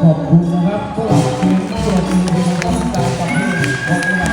ขอบคุณนะครับสำหรับเกมที่เกิดขึ้นในวันจันทร์กับที่ของเรา